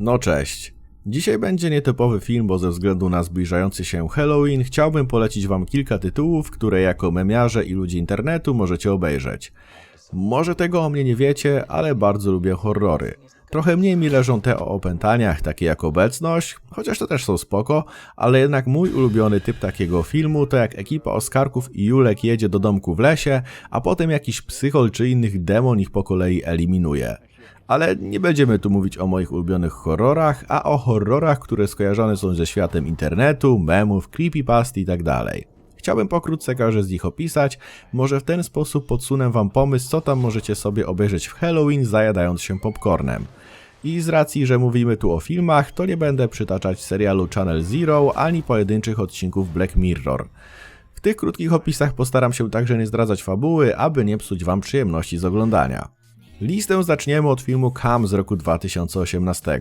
No cześć. Dzisiaj będzie nietypowy film, bo ze względu na zbliżający się Halloween chciałbym polecić wam kilka tytułów, które jako memiarze i ludzie internetu możecie obejrzeć. Może tego o mnie nie wiecie, ale bardzo lubię horrory. Trochę mniej mi leżą te o opętaniach, takie jak Obecność, chociaż to też są spoko, ale jednak mój ulubiony typ takiego filmu to jak ekipa Oskarków i Julek jedzie do domku w lesie, a potem jakiś psychol czy innych demon ich po kolei eliminuje. Ale nie będziemy tu mówić o moich ulubionych horrorach, a o horrorach, które skojarzone są ze światem internetu, memów, creepypast i tak dalej. Chciałbym pokrótce każdy z nich opisać, może w ten sposób podsunę wam pomysł, co tam możecie sobie obejrzeć w Halloween, zajadając się popcornem. I z racji, że mówimy tu o filmach, to nie będę przytaczać serialu Channel Zero ani pojedynczych odcinków Black Mirror. W tych krótkich opisach postaram się także nie zdradzać fabuły, aby nie psuć wam przyjemności z oglądania. Listę zaczniemy od filmu Cam z roku 2018.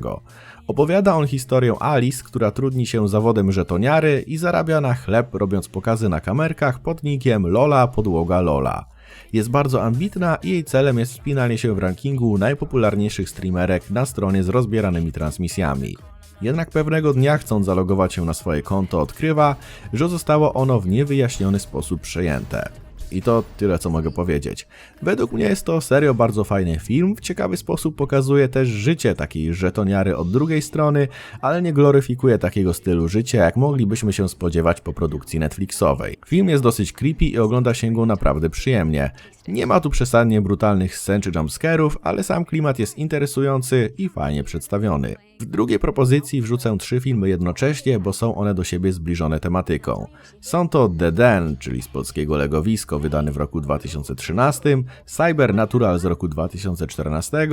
Opowiada on historię Alice, która trudni się zawodem żetoniary i zarabia na chleb robiąc pokazy na kamerkach pod nickiem Lola Podłoga Lola. Jest bardzo ambitna i jej celem jest wspinanie się w rankingu najpopularniejszych streamerek na stronie z rozbieranymi transmisjami. Jednak pewnego dnia, chcąc zalogować się na swoje konto, odkrywa, że zostało ono w niewyjaśniony sposób przejęte. I to tyle, co mogę powiedzieć. Według mnie jest to serio bardzo fajny film, w ciekawy sposób pokazuje też życie takiej żetoniary od drugiej strony, ale nie gloryfikuje takiego stylu życia, jak moglibyśmy się spodziewać po produkcji Netflixowej. Film jest dosyć creepy i ogląda się go naprawdę przyjemnie. Nie ma tu przesadnie brutalnych scen czy jumpscarów, ale sam klimat jest interesujący i fajnie przedstawiony. W drugiej propozycji wrzucę trzy filmy jednocześnie, bo są one do siebie zbliżone tematyką. Są to The Den, czyli z polskiego legowisko, wydany w roku 2013, Cybernatural z roku 2014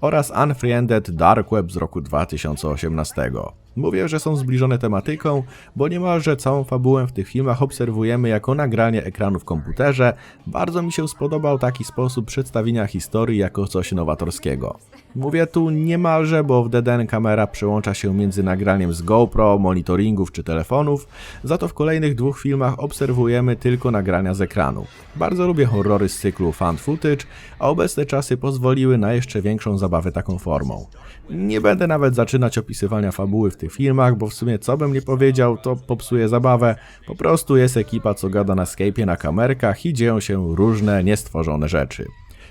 oraz Unfriended Dark Web z roku 2018. Mówię, że są zbliżone tematyką, bo niemalże całą fabułę w tych filmach obserwujemy jako nagranie ekranu w komputerze. Bardzo mi się spodobał taki sposób przedstawienia historii jako coś nowatorskiego. Mówię tu niemalże, bo w DDN kamera przełącza się między nagraniem z GoPro, monitoringów czy telefonów, za to w kolejnych dwóch filmach obserwujemy tylko nagrania z ekranu. Bardzo lubię horrory z cyklu fan footage, a obecne czasy pozwoliły na jeszcze większą zabawę taką formą. Nie będę nawet zaczynać opisywania fabuły w tych filmach, bo w sumie co bym nie powiedział, to popsuje zabawę. Po prostu jest ekipa, co gada na Skype'ie na kamerkach i dzieją się różne niestworzone rzeczy.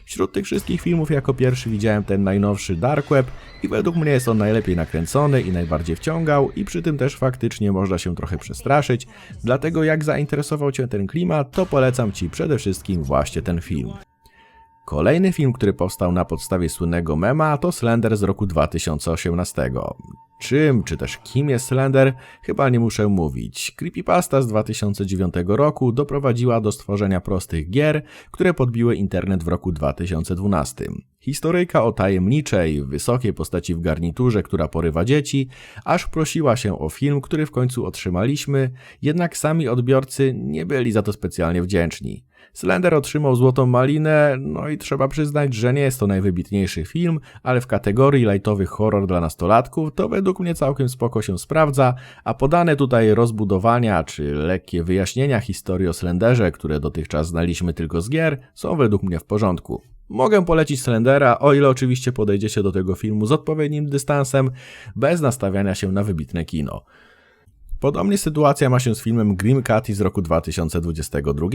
Wśród tych wszystkich filmów jako pierwszy widziałem ten najnowszy Dark Web i według mnie jest on najlepiej nakręcony i najbardziej wciągał i przy tym też faktycznie można się trochę przestraszyć, dlatego jak zainteresował Cię ten klimat, to polecam Ci przede wszystkim właśnie ten film. Kolejny film, który powstał na podstawie słynnego mema, to Slender z roku 2018. Czym, czy też kim jest Slender, chyba nie muszę mówić. Creepypasta z 2009 roku doprowadziła do stworzenia prostych gier, które podbiły internet w roku 2012. Historyjka o tajemniczej, wysokiej postaci w garniturze, która porywa dzieci, aż prosiła się o film, który w końcu otrzymaliśmy, jednak sami odbiorcy nie byli za to specjalnie wdzięczni. Slender otrzymał Złotą Malinę, no i trzeba przyznać, że nie jest to najwybitniejszy film, ale w kategorii lightowych horror dla nastolatków to według mnie całkiem spoko się sprawdza, a podane tutaj rozbudowania czy lekkie wyjaśnienia historii o Slenderze, które dotychczas znaliśmy tylko z gier, są według mnie w porządku. Mogę polecić Slendera, o ile oczywiście podejdziecie do tego filmu z odpowiednim dystansem, bez nastawiania się na wybitne kino. Podobnie sytuacja ma się z filmem Grim Cathy z roku 2022,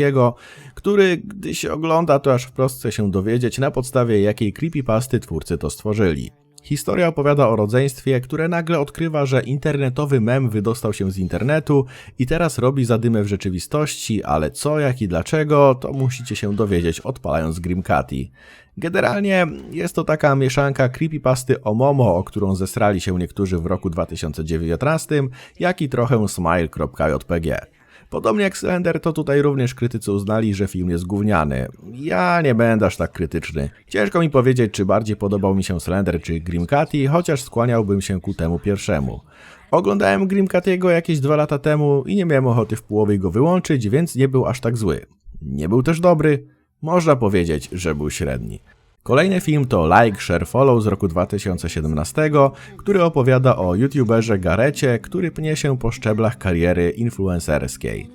który, gdy się ogląda, to aż wprost chce się dowiedzieć, na podstawie jakiej creepypasty twórcy to stworzyli. Historia opowiada o rodzeństwie, które nagle odkrywa, że internetowy mem wydostał się z internetu i teraz robi zadymę w rzeczywistości, ale co, jak i dlaczego, to musicie się dowiedzieć odpalając Grimcati. Generalnie jest to taka mieszanka creepypasty o Momo, o którą zesrali się niektórzy w roku 2019, jak i trochę smile.jpg. Podobnie jak Slender, to tutaj również krytycy uznali, że film jest gówniany. Ja nie będę aż tak krytyczny. Ciężko mi powiedzieć, czy bardziej podobał mi się Slender czy Grimcati, chociaż skłaniałbym się ku temu pierwszemu. Oglądałem Grimcatiego jakieś dwa lata temu i nie miałem ochoty w połowie go wyłączyć, więc nie był aż tak zły. Nie był też dobry. Można powiedzieć, że był średni. Kolejny film to Like, Share, Follow z roku 2017, który opowiada o youtuberze Garecie, który pnie się po szczeblach kariery influencerskiej.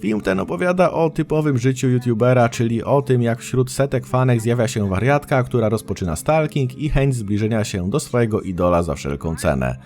Film ten opowiada o typowym życiu youtubera, czyli o tym jak wśród setek fanek zjawia się wariatka, która rozpoczyna stalking i chęć zbliżenia się do swojego idola za wszelką cenę.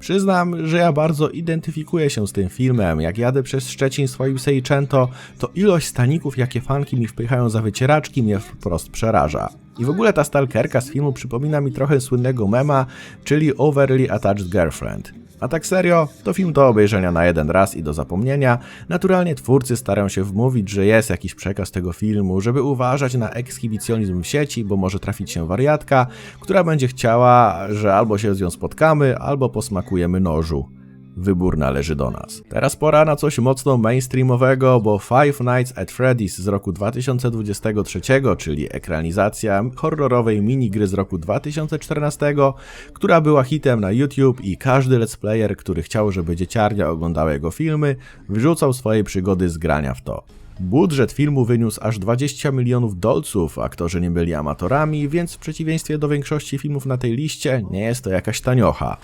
Przyznam, że ja bardzo identyfikuję się z tym filmem. Jak jadę przez Szczecin swoim Seicento, to ilość staników, jakie fanki mi wpychają za wycieraczki, mnie wprost przeraża. I w ogóle ta stalkerka z filmu przypomina mi trochę słynnego mema, czyli Overly Attached Girlfriend. A tak serio, to film do obejrzenia na jeden raz i do zapomnienia. Naturalnie twórcy starają się wmówić, że jest jakiś przekaz tego filmu, żeby uważać na ekshibicjonizm w sieci, bo może trafić się wariatka, która będzie chciała, że albo się z nią spotkamy, albo posmakujemy nożu. Wybór należy do nas. Teraz pora na coś mocno mainstreamowego, bo Five Nights at Freddy's z roku 2023, czyli ekranizacja horrorowej minigry z roku 2014, która była hitem na YouTube i każdy let's player, który chciał, żeby dzieciarnia oglądała jego filmy, wyrzucał swoje przygody z grania w to. Budżet filmu wyniósł aż 20 milionów dolców, aktorzy nie byli amatorami, więc w przeciwieństwie do większości filmów na tej liście nie jest to jakaś taniocha.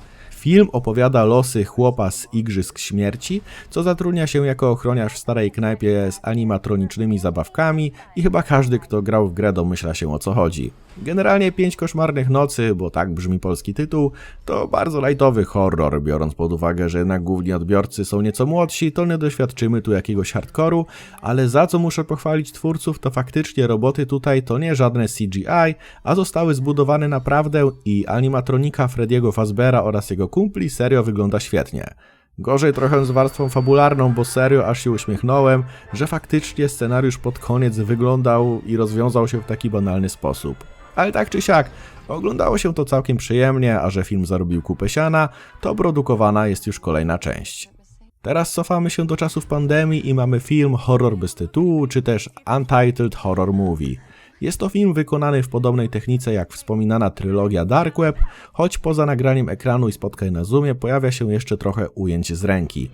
Film opowiada losy chłopa z Igrzysk Śmierci, co zatrudnia się jako ochroniarz w starej knajpie z animatronicznymi zabawkami i chyba każdy, kto grał w grę domyśla się o co chodzi. Generalnie Pięć Koszmarnych Nocy, bo tak brzmi polski tytuł, to bardzo lightowy horror, biorąc pod uwagę, że jednak główni odbiorcy są nieco młodsi, to nie doświadczymy tu jakiegoś hardkoru, ale za co muszę pochwalić twórców, to faktycznie roboty tutaj to nie żadne CGI, a zostały zbudowane naprawdę i animatronika Frediego Fazbera oraz jego kumpli serio wygląda świetnie. Gorzej trochę z warstwą fabularną, bo serio aż się uśmiechnąłem, że faktycznie scenariusz pod koniec wyglądał i rozwiązał się w taki banalny sposób. Ale tak czy siak, oglądało się to całkiem przyjemnie, a że film zarobił kupę siana, to produkowana jest już kolejna część. Teraz cofamy się do czasów pandemii i mamy film horror bez tytułu, czy też Untitled Horror Movie. Jest to film wykonany w podobnej technice jak wspominana trylogia Dark Web, choć poza nagraniem ekranu i spotkań na Zoomie pojawia się jeszcze trochę ujęć z ręki.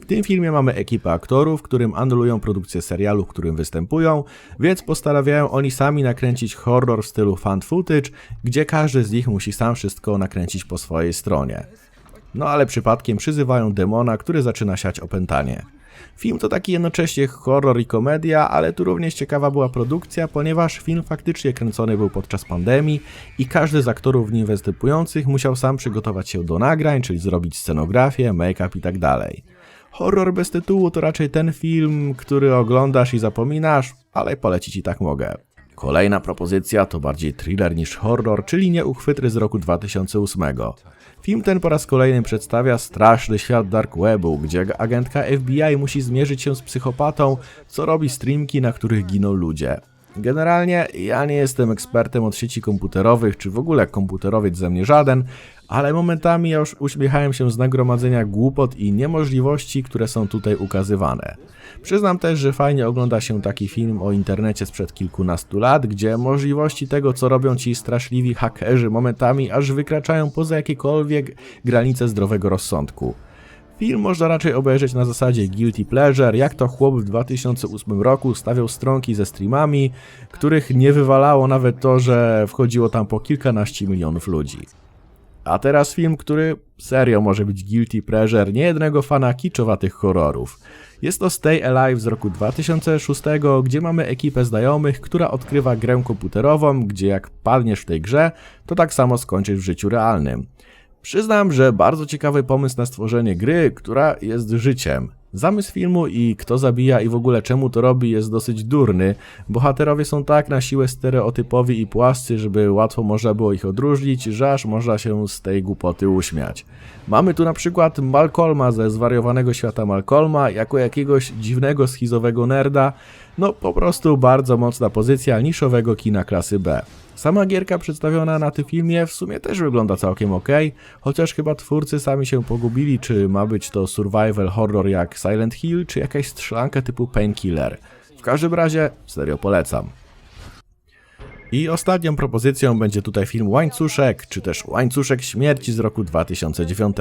W tym filmie mamy ekipę aktorów, którym anulują produkcję serialu, w którym występują, więc postanawiają oni sami nakręcić horror w stylu fan footage, gdzie każdy z nich musi sam wszystko nakręcić po swojej stronie. No ale przypadkiem przyzywają demona, który zaczyna siać opętanie. Film to taki jednocześnie horror i komedia, ale tu również ciekawa była produkcja, ponieważ film faktycznie kręcony był podczas pandemii i każdy z aktorów w nim występujących musiał sam przygotować się do nagrań, czyli zrobić scenografię, make-up i tak. Horror bez tytułu to raczej ten film, który oglądasz i zapominasz, ale polecić i tak mogę. Kolejna propozycja to bardziej thriller niż horror, czyli Nieuchwytry z roku 2008. Film ten po raz kolejny przedstawia straszny świat Dark Webu, gdzie agentka FBI musi zmierzyć się z psychopatą, co robi streamki, na których giną ludzie. Generalnie ja nie jestem ekspertem od sieci komputerowych, czy w ogóle komputerowiec ze mnie żaden, ale momentami ja już uśmiechałem się z nagromadzenia głupot i niemożliwości, które są tutaj ukazywane. Przyznam też, że fajnie ogląda się taki film o internecie sprzed kilkunastu lat, gdzie możliwości tego, co robią ci straszliwi hakerzy, momentami aż wykraczają poza jakiekolwiek granice zdrowego rozsądku. Film można raczej obejrzeć na zasadzie guilty pleasure, jak to chłop w 2008 roku stawiał stronki ze streamami, których nie wywalało nawet to, że wchodziło tam po kilkanaście milionów ludzi. A teraz film, który serio może być guilty pleasure niejednego fana kiczowatych horrorów. Jest to Stay Alive z roku 2006, gdzie mamy ekipę znajomych, która odkrywa grę komputerową, gdzie jak padniesz w tej grze, to tak samo skończysz w życiu realnym. Przyznam, że bardzo ciekawy pomysł na stworzenie gry, która jest życiem. Zamysł filmu i kto zabija i w ogóle czemu to robi jest dosyć durny. Bohaterowie są tak na siłę stereotypowi i płascy, żeby łatwo można było ich odróżnić, że aż można się z tej głupoty uśmiać. Mamy tu na przykład Malcolma ze zwariowanego świata Malcolma, jako jakiegoś dziwnego schizowego nerda. No po prostu bardzo mocna pozycja niszowego kina klasy B. Sama gierka przedstawiona na tym filmie w sumie też wygląda całkiem ok, chociaż chyba twórcy sami się pogubili, czy ma być to survival horror jak Silent Hill, czy jakaś strzelanka typu Painkiller. W każdym razie, serio polecam. I ostatnią propozycją będzie tutaj film Łańcuszek, czy też Łańcuszek Śmierci z roku 2009.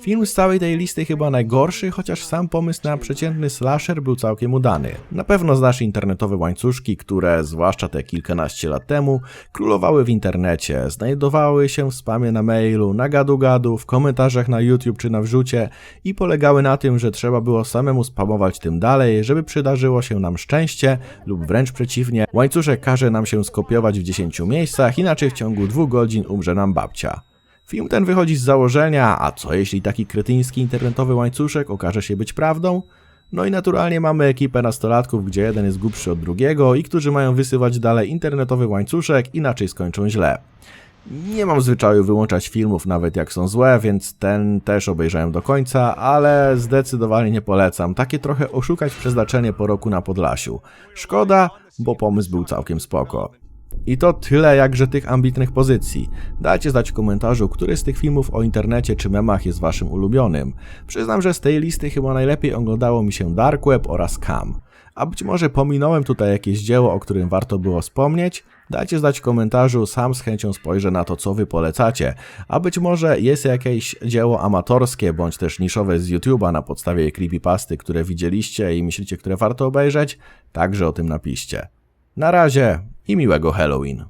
Film z całej tej listy chyba najgorszy, chociaż sam pomysł na przeciętny slasher był całkiem udany. Na pewno znasz internetowe łańcuszki, które, zwłaszcza te kilkanaście lat temu, królowały w internecie, znajdowały się w spamie na mailu, na gadu-gadu, w komentarzach na YouTube czy na wrzucie i polegały na tym, że trzeba było samemu spamować tym dalej, żeby przydarzyło się nam szczęście lub wręcz przeciwnie, łańcuszek każe nam się skopiować w 10 miejscach, inaczej w ciągu dwóch godzin umrze nam babcia. Film ten wychodzi z założenia, a co jeśli taki kretyński internetowy łańcuszek okaże się być prawdą? No i naturalnie mamy ekipę nastolatków, gdzie jeden jest głupszy od drugiego i którzy mają wysyłać dalej internetowy łańcuszek, inaczej skończą źle. Nie mam zwyczaju wyłączać filmów nawet jak są złe, więc ten też obejrzałem do końca, ale zdecydowanie nie polecam. Takie trochę oszukać przeznaczenie po roku na Podlasiu. Szkoda, bo pomysł był całkiem spoko. I to tyle jakże tych ambitnych pozycji. Dajcie znać w komentarzu, który z tych filmów o internecie czy memach jest waszym ulubionym. Przyznam, że z tej listy chyba najlepiej oglądało mi się Dark Web oraz Cam. A być może pominąłem tutaj jakieś dzieło, o którym warto było wspomnieć? Dajcie znać w komentarzu, sam z chęcią spojrzę na to, co wy polecacie. A być może jest jakieś dzieło amatorskie, bądź też niszowe z YouTube'a na podstawie creepypasty, które widzieliście i myślicie, które warto obejrzeć? Także o tym napiszcie. Na razie i miłego Halloween.